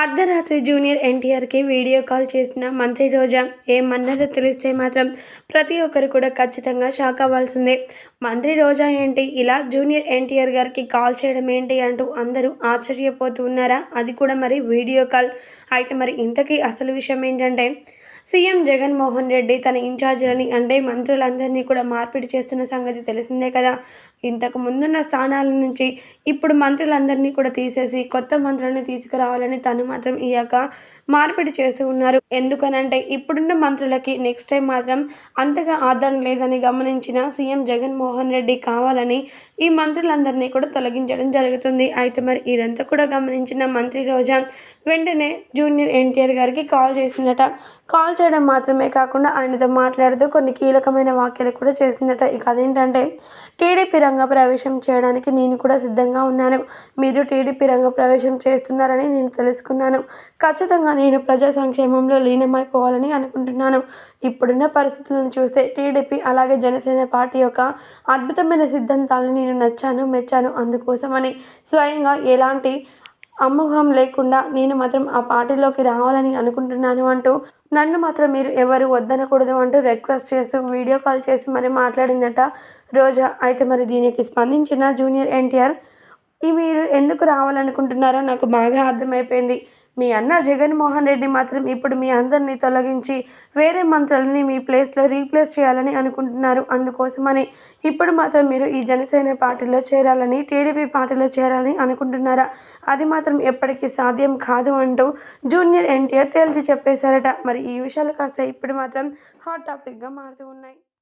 అర్ధరాత్రి జూనియర్ ఎన్టీఆర్కి video call చేసిన మంత్రి రోజా ఏమన్నదో తెలిస్తే మాత్రం ప్రతి ఒక్కరు కూడా ఖచ్చితంగా షాక్ అవ్వాల్సిందే. మంత్రి రోజా ఏంటి? ఇలా జూనియర్ ఎన్టీఆర్ గారికి కాల్ చేయడం ఏంటి అంటూ అందరూ ఆశ్చర్యపోతూ ఉన్నారా అది కూడా మరి వీడియో కాల్. అయితే మరి ఇంతకీ అసలు విషయం ఏంటంటే సీఎం జగన్మోహన్ రెడ్డి తన ఇన్ఛార్జీలని అంటే మంత్రులందరినీ కూడా మార్పిడి చేస్తున్న సంగతి తెలిసిందే కదా. ఇంతకు ముందున్న స్థానాల నుంచి ఇప్పుడు మంత్రులందరినీ కూడా తీసేసి కొత్త మంత్రులని తీసుకురావాలని తను మాత్రం ఈ మార్పిడి చేస్తూ ఉన్నారు. ఎందుకనంటే ఇప్పుడున్న మంత్రులకి నెక్స్ట్ టైం మాత్రం అంతగా ఆదరణ లేదని గమనించిన సీఎం జగన్మోహన్ రెడ్డి కావాలని ఈ మంత్రులందరినీ కూడా తొలగించడం జరుగుతుంది. అయితే మరి ఇదంతా కూడా గమనించిన మంత్రి రోజా వెంటనే జూనియర్ ఎన్టీఆర్ గారికి కాల్ చేసిందట. కాల్ చేయడం మాత్రమే కాకుండా ఆయనతో మాట్లాడుతూ కొన్ని కీలకమైన వ్యాఖ్యలు కూడా చేసిందట. ఇక అదేంటంటే టీడీపీ రంగ ప్రవేశం చేయడానికి నేను కూడా సిద్ధంగా ఉన్నాను. మీరు టీడీపీ రంగ ప్రవేశం చేస్తున్నారని నేను తెలుసుకున్నాను. ఖచ్చితంగా నేను ప్రజా సంక్షేమంలో లీనమైపోవాలని అనుకుంటున్నాను. ఇప్పుడున్న పరిస్థితులను చూస్తే టీడీపీ అలాగే జనసేన పార్టీ యొక్క అద్భుతమైన సిద్ధాంతాలను నేను నచ్చాను మెచ్చాను అందుకోసమని స్వయంగా ఎలాంటి అమ్మోహం లేకుండా నేను మాత్రం ఆ పార్టీలోకి రావాలని అనుకుంటున్నాను అంటూ నన్ను మాత్రం మీరు ఎవరు వద్దనకూడదు అంటూ రిక్వెస్ట్ చేస్తూ వీడియో కాల్ చేసి మరి మాట్లాడిందట. రోజా అయితే మరి దీనికి స్పందించిన జూనియర్ ఎన్టీఆర్ ఈ మీరు ఎందుకు రావాలనుకుంటున్నారో నాకు బాగా అర్థమైపోయింది. మీ అన్న జగన్మోహన్ రెడ్డి మాత్రం ఇప్పుడు మీ అందరినీ తొలగించి వేరే మంత్రులని మీ ప్లేస్లో రీప్లేస్ చేయాలని అనుకుంటున్నారు. అందుకోసమని ఇప్పుడు మాత్రం మీరు ఈ జనసేన పార్టీలో చేరాలని టీడీపీ పార్టీలో చేరాలని అనుకుంటున్నారా? అది మాత్రం ఎప్పటికీ సాధ్యం కాదు అంటూ జూనియర్ ఎన్టీఆర్ తేల్చి చెప్పేశారట. మరి ఈ విషయాలు కాస్త ఇప్పుడు మాత్రం హాట్ టాపిక్గా మారుతూ ఉన్నాయి.